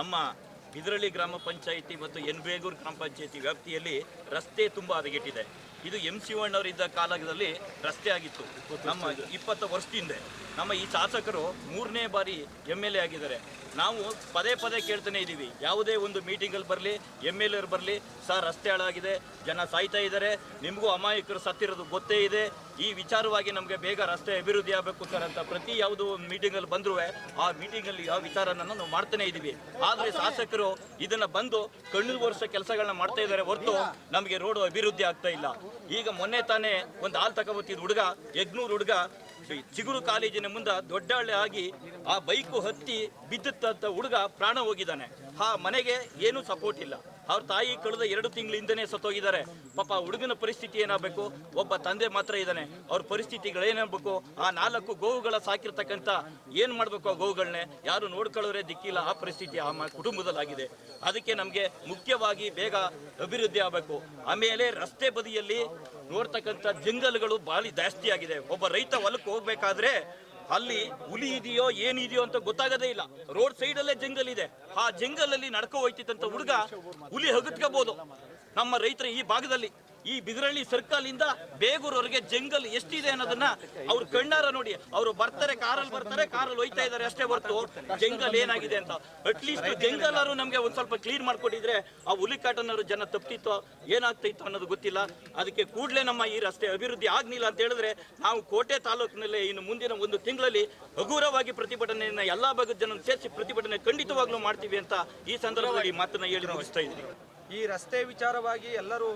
ನಮ್ಮ ಬಿದರಳ್ಳಿ ಗ್ರಾಮ ಪಂಚಾಯಿತಿ ಮತ್ತು ಎನ್ ಬೇಗೂರು ಗ್ರಾಮ ಪಂಚಾಯಿತಿ ವ್ಯಾಪ್ತಿಯಲ್ಲಿ ರಸ್ತೆ ತುಂಬ ಹದಗೆಟ್ಟಿದೆ. ಇದು ಎಂ ಇದ್ದ ಕಾಲದಲ್ಲಿ ರಸ್ತೆ ಆಗಿತ್ತು. ನಮ್ಮ ಇಪ್ಪತ್ತು ವರ್ಷದಿಂದ ನಮ್ಮ ಈ ಶಾಸಕರು ಮೂರನೇ ಬಾರಿ ಎಂ ಎಲ್ ಎ ಆಗಿದ್ದಾರೆ. ನಾವು ಪದೇ ಪದೇ ಕೇಳ್ತಾನೆ ಇದ್ದೀವಿ. ಯಾವುದೇ ಒಂದು ಮೀಟಿಂಗಲ್ಲಿ ಬರಲಿ ಎಂ ಎಲ್ ಎರ್ ಬರಲಿ ಸರ್ ರಸ್ತೆ ಹಾಳಾಗಿದೆ, ಜನ ಸಾಯ್ತಾ ಇದ್ದಾರೆ, ನಿಮಗೂ ಅಮಾಯಕರು ಸತ್ತಿರೋದು ಗೊತ್ತೇ ಇದೆ. ಈ ವಿಚಾರವಾಗಿ ನಮಗೆ ಬೇಗ ರಸ್ತೆ ಅಭಿವೃದ್ಧಿ ಆಗಬೇಕು ಸರ್ ಅಂತ ಪ್ರತಿ ಯಾವುದೋ ಒಂದು ಮೀಟಿಂಗಲ್ಲಿ ಬಂದರೂ ಆ ಮೀಟಿಂಗಲ್ಲಿ ಯಾವ ವಿಚಾರನ ನಾವು ಮಾಡ್ತಾನೆ ಇದ್ದೀವಿ. ಆದರೆ ಶಾಸಕರು ಇದನ್ನ ಬಂದು ಕಣ್ಣು ವರ್ಷ ಕೆಲಸಗಳನ್ನ ಮಾಡ್ತಾ ಇದ್ದಾರೆ ಹೊರತು ನಮಗೆ ರೋಡ್ ಅಭಿವೃದ್ಧಿ ಆಗ್ತಾ ಇಲ್ಲ. ಈಗ ಮೊನ್ನೆ ತಾನೇ ಒಂದು ಹಾಲು ತಗೋಬತ್ತಿದ ಹುಡುಗ ಯಗ್ನೂರು ಹುಡುಗ, ಚಿಗುರು ಕಾಲೇಜಿನ ಮುಂದೆ ದೊಡ್ಡಹಳ್ಳಿ ಆಗಿ ಆ ಬೈಕು ಹತ್ತಿ ಬಿದ್ದಂತ ಹುಡುಗ ಪ್ರಾಣ ಹೋಗಿದ್ದಾನೆ. ಆ ಮನೆಗೆ ಏನೂ ಸಪೋರ್ಟ್ ಇಲ್ಲ. ಅವ್ರ ತಾಯಿ ಕಳೆದ ಎರಡು ತಿಂಗಳ ಸತ್ತೋಗಿದ್ದಾರೆ. ಪಾಪ ಹುಡುಗನ ಪರಿಸ್ಥಿತಿ ಏನಾಗಬೇಕು? ಒಬ್ಬ ತಂದೆ ಮಾತ್ರ ಇದ್ದಾನೆ. ಅವ್ರ ಪರಿಸ್ಥಿತಿಗಳೇನಾಗಬೇಕು ಆ ನಾಲ್ಕು ಗೋವುಗಳ ಸಾಕಿರ್ತಕ್ಕಂತ ಏನು ಮಾಡಬೇಕು ಆ ಗೋವುಗಳನ್ನೇ ಯಾರು ನೋಡ್ಕೊಳ್ಳೋರೇ ದಿಕ್ಕಿಲ್ಲ. ಆ ಪರಿಸ್ಥಿತಿ ಆ ಕುಟುಂಬದಲ್ಲಾಗಿದೆ. ಅದಕ್ಕೆ ನಮಗೆ ಮುಖ್ಯವಾಗಿ ಬೇಗ ಅಭಿವೃದ್ಧಿ ಆಗಬೇಕು. ಆಮೇಲೆ ರಸ್ತೆ ಬದಿಯಲ್ಲಿ ನೋಡ್ತಕ್ಕಂಥ ಜಂಗಲ್ಗಳು ಬಾಲಿ ಜಾಸ್ತಿ ಆಗಿದೆ. ಒಬ್ಬ ರೈತ ಹೊಲಕ್ಕೆ ಹೋಗ್ಬೇಕಾದ್ರೆ ಅಲ್ಲಿ ಹುಲಿ ಇದೆಯೋ ಏನಿದೆಯೋ ಅಂತ ಗೊತ್ತಾಗದೇ ಇಲ್ಲ. ರೋಡ್ ಸೈಡ್ ಅಲ್ಲೇ ಜಂಗಲ್ ಇದೆ. ಆ ಜಂಗಲ್ ಅಲ್ಲಿ ನಡ್ಕೋ ಹೋಯ್ತಿತ್ತಂತ ಹುಡುಗ ಹುಲಿ ಹಗತ್ಕೋಬಹುದು ನಮ್ಮ ರೈತರ ಈ ಭಾಗದಲ್ಲಿ ಈ ಬಿದಿರಳ್ಳಿ ಸರ್ಕಲ್ ಇಂದ ಬೇಗೂರವರೆಗೆ ಜಂಗಲ್ ಎಷ್ಟಿದೆ ಅನ್ನೋದನ್ನ ಅವ್ರು ಕಣ್ಣಾರ ನೋಡಿ. ಅವರು ಬರ್ತಾರೆ, ಕಾರಲ್ಲಿ ಬರ್ತಾರೆ, ಕಾರಲ್ಲಿ ಹೋಯ್ತಾ ಇದ್ದಾರೆ, ಅಷ್ಟೇ ಹೊರತು ಜಂಗಲ್ ಏನಾಗಿದೆ ಅಂತ. ಅಟ್ಲೀಸ್ಟ್ ಜಂಗಲ್ ಅವರು ನಮ್ಗೆ ಒಂದ್ ಸ್ವಲ್ಪ ಕ್ಲೀನ್ ಮಾಡ್ಕೊಟ್ಟಿದ್ರೆ ಆ ಹುಲಿ ಕಾಟನವರು ಜನ ತಪ್ಪಿತ್ತು ಏನಾಗ್ತಿತ್ತು ಅನ್ನೋದು ಗೊತ್ತಿಲ್ಲ. ಅದಕ್ಕೆ ಕೂಡಲೇ ನಮ್ಮ ಈ ರಸ್ತೆ ಅಭಿವೃದ್ಧಿ ಆಗ್ಲಿಲ್ಲ ಅಂತ ಹೇಳಿದ್ರೆ ನಾವು ಕೋಟೆ ತಾಲೂಕಿನಲ್ಲಿ ಇನ್ನು ಮುಂದಿನ ಒಂದು ತಿಂಗಳಲ್ಲಿ ಹಗುರವಾಗಿ ಪ್ರತಿಭಟನೆಯನ್ನ, ಎಲ್ಲಾ ಭಾಗದ ಜನ ಸೇರಿಸಿ ಪ್ರತಿಭಟನೆ ಖಂಡಿತವಾಗ್ಲೂ ಮಾಡ್ತೀವಿ ಅಂತ ಈ ಸಂದರ್ಭದಲ್ಲಿ ಮಾತನ್ನ ಹೇಳಿ ಮುಗಿಸ್ತಾ ಇದ್ದೀನಿ. ಈ ರಸ್ತೆ ವಿಚಾರವಾಗಿ ಎಲ್ಲರೂ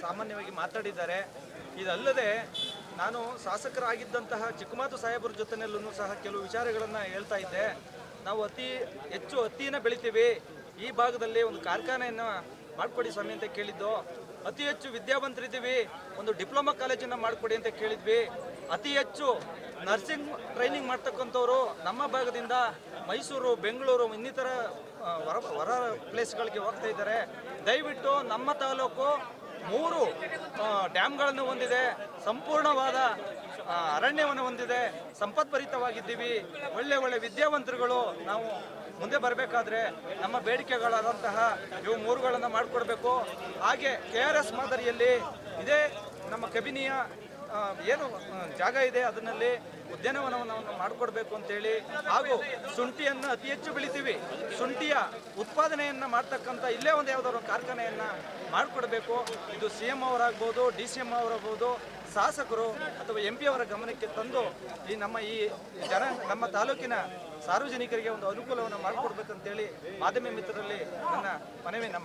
ಸಾಮಾನ್ಯವಾಗಿ ಮಾತಾಡಿದ್ದಾರೆ. ಇದಲ್ಲದೆ ನಾನು ಶಾಸಕರಾಗಿದ್ದಂತಹ ಚಿಕ್ಕಮಾತು ಸಾಹೇಬರ ಜೊತೆಯಲ್ಲೂ ಸಹ ಕೆಲವು ವಿಚಾರಗಳನ್ನು ಹೇಳ್ತಾ ಇದ್ದೆ. ನಾವು ಅತಿ ಹೆಚ್ಚು ಹತ್ತಿನ ಬೆಳಿತೀವಿ. ಈ ಭಾಗದಲ್ಲಿ ಒಂದು ಕಾರ್ಖಾನೆಯನ್ನು ಮಾಡಿಕೊಡಿ ಸ್ವಾಮಿ ಅಂತ ಕೇಳಿದ್ದು. ಅತಿ ಹೆಚ್ಚು ವಿದ್ಯಾವಂತರಿದ್ದೀವಿ. ಒಂದು ಡಿಪ್ಲೊಮಾ ಕಾಲೇಜನ್ನು ಮಾಡಿಕೊಡಿ ಅಂತ ಕೇಳಿದ್ವಿ. ಅತಿ ಹೆಚ್ಚು ನರ್ಸಿಂಗ್ ಟ್ರೈನಿಂಗ್ ಮಾಡ್ತಕ್ಕಂಥವ್ರು ನಮ್ಮ ಭಾಗದಿಂದ ಮೈಸೂರು, ಬೆಂಗಳೂರು ಇನ್ನಿತರ ಹೊರ ಹೊರ ಪ್ಲೇಸ್ಗಳಿಗೆ ಹೋಗ್ತಾ ಇದ್ದಾರೆ. ದಯವಿಟ್ಟು ನಮ್ಮ ತಾಲೂಕು ಮೂರು ಡ್ಯಾಮ್ಗಳನ್ನು ಹೊಂದಿದೆ. ಸಂಪೂರ್ಣವಾದ ಅರಣ್ಯವನ್ನು ಹೊಂದಿದೆ. ಸಂಪತ್ಭರಿತವಾಗಿದ್ದೀವಿ. ಒಳ್ಳೆ ಒಳ್ಳೆ ವಿದ್ಯಾವಂತರುಗಳು ನಾವು ಮುಂದೆ ಬರಬೇಕಾದ್ರೆ ನಮ್ಮ ಬೇಡಿಕೆಗಳಾದಂತಹ ಇವು ಮೂರುಗಳನ್ನು ಮಾಡಿಕೊಡ್ಬೇಕು. ಹಾಗೆ ಕೆ ಆರ್ ಎಸ್ ಮಾದರಿಯಲ್ಲಿ ಇದೇ ನಮ್ಮ ಕಬಿನಿಯ ಏನು ಜಾಗ ಇದೆ, ಅದನ್ನಲ್ಲಿ ಉದ್ಯಾನವನವನ್ನು ಮಾಡಿಕೊಡ್ಬೇಕು ಅಂತೇಳಿ ಹಾಗೂ ಶುಂಠಿಯನ್ನು ಅತಿ ಹೆಚ್ಚು ಬೆಳಿತೀವಿ. ಶುಂಠಿಯ ಉತ್ಪಾದನೆಯನ್ನು ಮಾಡ್ತಕ್ಕಂಥ ಇಲ್ಲೇ ಒಂದು ಯಾವುದಾದ್ರು ಕಾರ್ಖಾನೆಯನ್ನು ಮಾಡಿಕೊಡ್ಬೇಕು. ಇದು ಸಿ ಎಂ ಅವರಾಗ್ಬೋದು, ಡಿ ಸಿ ಎಂ ಅವರಾಗ್ಬೋದು, ಶಾಸಕರು ಅಥವಾ ಎಂ ಪಿ ಅವರ ಗಮನಕ್ಕೆ ತಂದು ಈ ನಮ್ಮ ಈ ಜನ, ನಮ್ಮ ತಾಲೂಕಿನ ಸಾರ್ವಜನಿಕರಿಗೆ ಒಂದು ಅನುಕೂಲವನ್ನು ಮಾಡಿಕೊಡ್ಬೇಕಂತೇಳಿ ಮಾಧ್ಯಮ ಮಿತ್ರರಲ್ಲಿ ನನ್ನ ಮನವಿ, ನಮ್ಮ